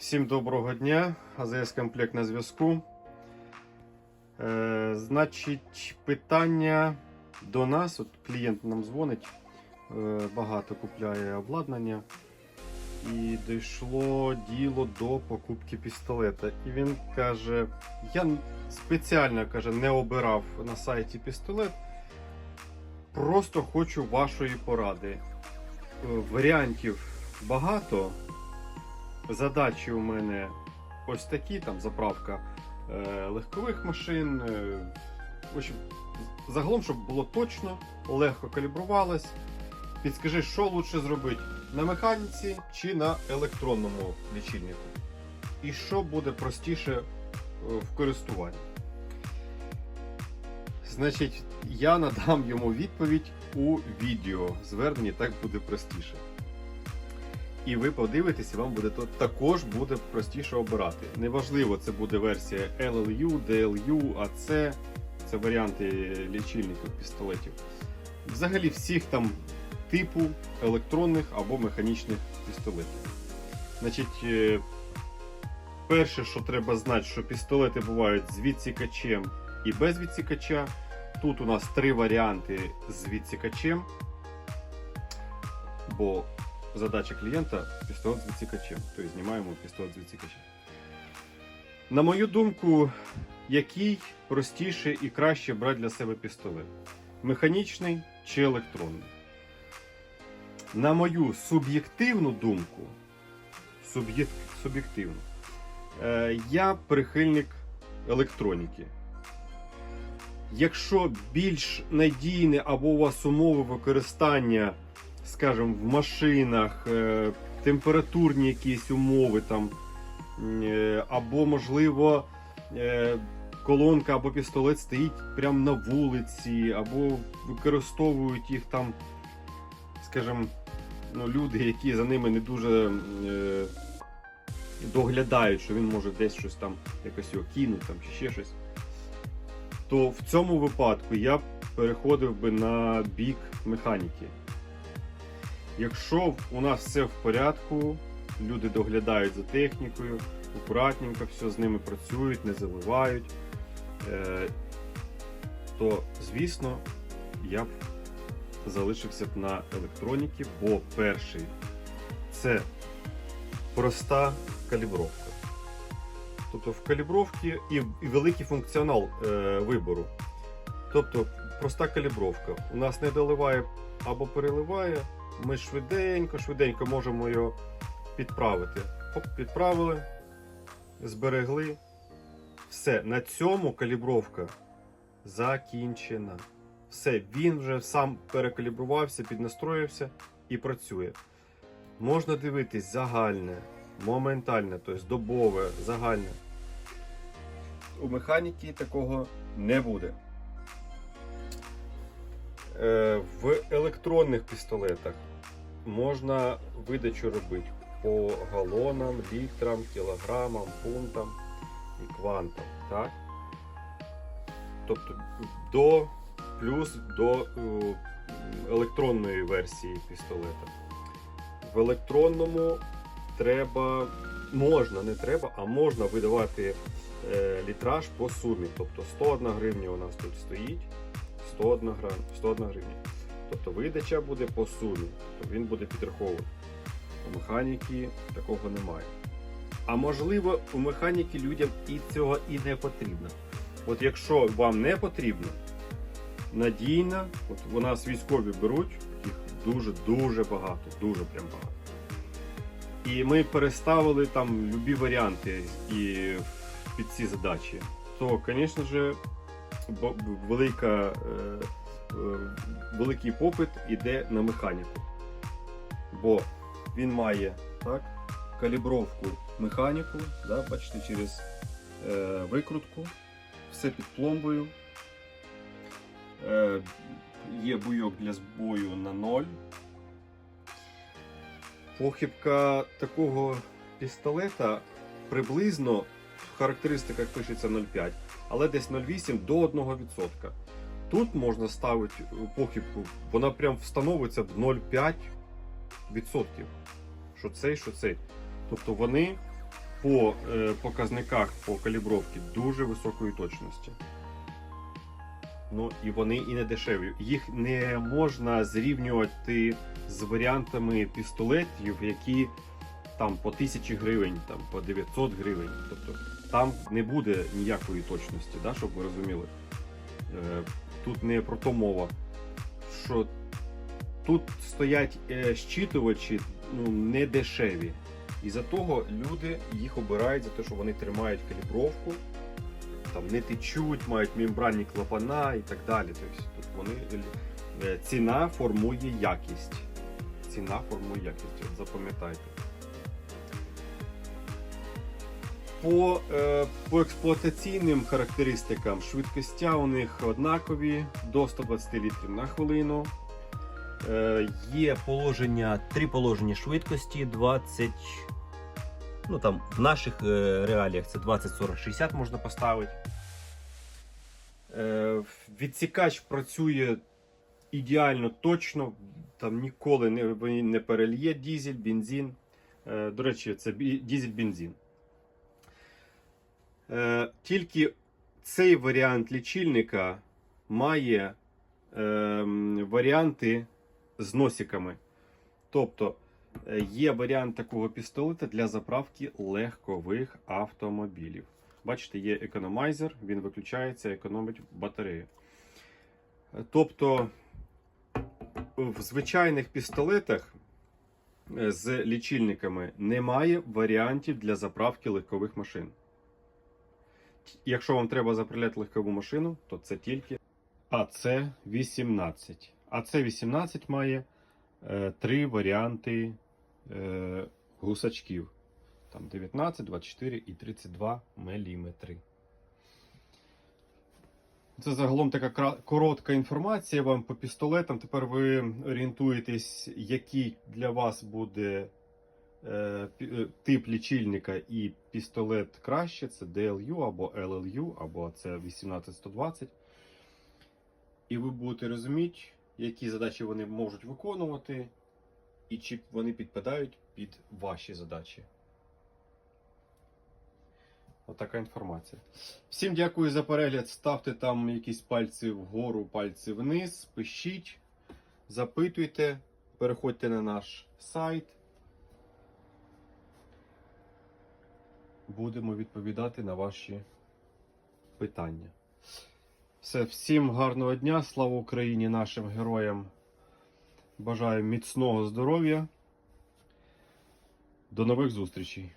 Всім доброго дня. АЗС комплект на зв'язку. Е, значить, питання до нас. От клієнт нам дзвонить, е, багато купляє обладнання. І дійшло діло до покупки пістолета. І він каже: я спеціально каже, не обирав на сайті пістолет. Просто хочу вашої поради. Е, Варіантів багато. Задачі у мене ось такі: там заправка е, легкових машин. Е, общем, загалом, щоб було точно, легко калібрувалось. Підскажи, що лучше зробити на механіці чи на електронному лічильнику? І що буде простіше е, в користуванні? Значить, я надам йому відповідь у відео. Зверненні так буде простіше. І ви подивитесь, і вам буде то також буде простіше обирати. Неважливо, це буде версія LLU, DLU, AC, це варіанти лічильників пістолетів. Взагалі всіх там типу електронних або механічних пістолетів. Значить, е, перше, що треба знати, що пістолети бувають з відсікачем і без відсікача. Тут у нас три варіанти з відсікачем. Бо задача клієнта пістолет з відсікачем. Тобто знімаємо пістолет з відсікачем. На мою думку, який простіше і краще брати для себе пістолет? Механічний чи електронний? На мою суб'єктивну думку, суб'єк- суб'єктивну, е, я прихильник електроніки. Якщо більш надійне або у вас умови використання, скажімо, в машинах, е, температурні якісь умови там, е, або, можливо, е, колонка або пістолет стоїть прямо на вулиці, або використовують їх там, скажімо, ну, люди, які за ними не дуже доглядають, що він може десь щось там якось його кинути там, чи ще щось то в цьому випадку я переходив би на бік механіки. Якщо у нас все в порядку, люди доглядають за технікою, акуратненько все з ними працюють, не заливають, е, то звісно я б залишився б на електроніки, бо перший це проста калібровка. Тобто в калібровці і, великий функціонал е, вибору. Тобто проста калібровка. У нас не доливає або переливає. Ми швиденько, швиденько можемо його підправити. Оп, підправили, зберегли. Все, на цьому калібровка закінчена. Все, він вже сам перекалібрувався, піднастроївся і працює. Можна дивитись загальне, моментальне, тобто добове, загальне. У механіки такого не буде. Е, В електронних пістолетах можна видачу робити по галонам, літрам, кілограмам, фунтам і квантам. Так? Тобто до плюс до е, електронної версії пістолета. В електронному треба, можна, не треба, а можна видавати е, літраж по сумі. Тобто 101 гривня у нас тут стоїть, 101 грам, 101 гривня. Тобто видача буде по сумі, тобто він буде підрахований. У механіки такого немає. А можливо, у механіки людям і цього і не потрібно. От якщо вам не потрібно, надійна, от у нас військові беруть, їх дуже-дуже багато, дуже прям багато. І ми переставили там любі варіанти і під ці задачі. То, звісно ж, велика, е, е, великий попит іде на механіку. Бо він має так, калібровку механіку, да, бачите, через е, викрутку, все під пломбою. Е, є буйок для збою на 0. Похибка такого пістолета приблизно в характеристиках пишеться 0,5, але десь 0,8 до 1%. Тут можна ставити похибку, вона прям встановиться в 0,5%. Що цей, що цей. Тобто вони по е, показниках по калібровці дуже високої точності. Ну і вони і не дешеві. Їх не можна зрівнювати з варіантами пістолетів, які там по 1000 гривень, там по 900 гривень. Тобто там не буде ніякої точності, да, щоб ви розуміли. Е, Тут не про то мова. Що тут стоять е, щитувачі ну, не дешеві. І за того люди їх обирають за те, що вони тримають калібровку, там не течуть, мають мембранні клапана і так далі. Тобто тут вони е, ціна формує якість. Ціна формує якість. Запам'ятайте. По, е, по експлуатаційним характеристикам швидкостя у них однакові до 120 літрів на хвилину. Е, Є положення, три положення швидкості, 20. Ну там в наших е, реаліях це 20, 40, 60 можна поставити. Відсікач працює ідеально точно, там ніколи не, не перельє дізель, бензин. До речі, це бі- дізель-бензин. Е, тільки цей варіант лічильника має е, варіанти з носиками. Тобто е, є варіант такого пістолета для заправки легкових автомобілів. Бачите, є економайзер, він виключається, економить батарею. Е, Тобто в звичайних пістолетах з лічильниками немає варіантів для заправки легкових машин. Якщо вам треба заправляти легкову машину, то це тільки АЦ-18. АЦ-18 має е, три варіанти е, гусачків. Там 19, 24 і 32 мм. Це загалом така коротка інформація вам по пістолетам. Тепер ви орієнтуєтесь, який для вас буде тип лічильника і пістолет краще. Це DLU або LLU, або це 18120. І ви будете розуміти, які задачі вони можуть виконувати, і чи вони підпадають під ваші задачі. Отака інформація. Всім дякую за перегляд. Ставте там якісь пальці вгору, пальці вниз, пишіть, запитуйте, переходьте на наш сайт. Будемо відповідати на ваші питання. Все, всім гарного дня, слава Україні, нашим героям. Бажаю міцного здоров'я. До нових зустрічей!